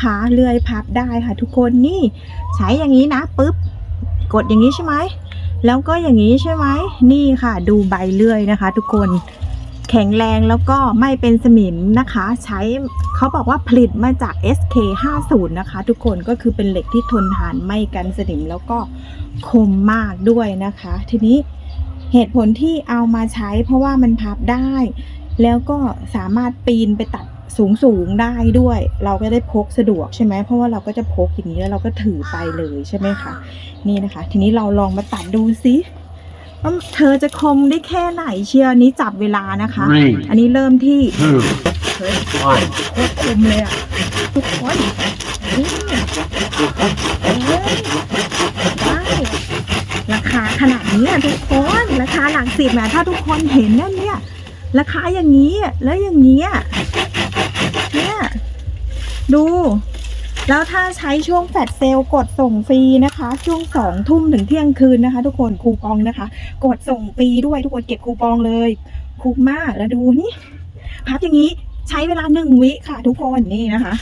ขาเลื่อยพับได้ค่ะทุกคนนี่ใช้อย่างนี้นะปุ๊บกดอย่างนี้ใช่ไหมแล้วก็อย่างนี้ใช่ไหมนี่ค่ะ ดูใบเลื่อยนะคะ ทุกคนแข็งแรงแล้วก็ไม่เป็นสนิมนะคะ ใช้เขาบอกว่าผลิตมาจาก SK 50นะคะ ทุกคนก็คือเป็นเหล็กที่ทนทานไม่กันสนิมแล้วก็คมมากด้วยนะคะ ทีนี้เหตุผลที่เอามาใช้เพราะว่ามันพับได้ แล้วก็สามารถปีนไปตัด สูงสูงๆได้ด้วย เราก็ได้พกสะดวกใช่ไหมเพราะว่าเราก็จะพกอย่างนี้แล้วเราก็ถือไปเลยใช่ไหมคะนี่นะคะ ทีนี้เราลองมาตัดดูสิว่าเธอจะคมได้แค่ไหนเชียวอันนี้จับเวลานะคะ Three, อันนี้เริ่มที่ two, เฮ้ย one. โคตรคมเลยอะทุกคนนี่เอ้ยได้ราคาขนาดนี้อะทุกคนราคาหลักสิบนะถ้าทุกคนเห็นนั่นเนี่ยราคาอย่างนี้อะแล้วอย่างนี้อะเนี่ย ดู แล้วถ้าใช้ช่วงแฟลชเซลล์กดส่งฟรีนะคะ ช่วงสองทุ่มถึงเที่ยงคืนนะคะ ทุกคนคูปองนะคะ กดส่งฟรีด้วยทุกคนเก็บคูปองเลยคุ้มมากแล้วดูนี่พับอย่างนี้ใช้เวลาหนึ่งวิค่ะทุกคนนี่นะคะ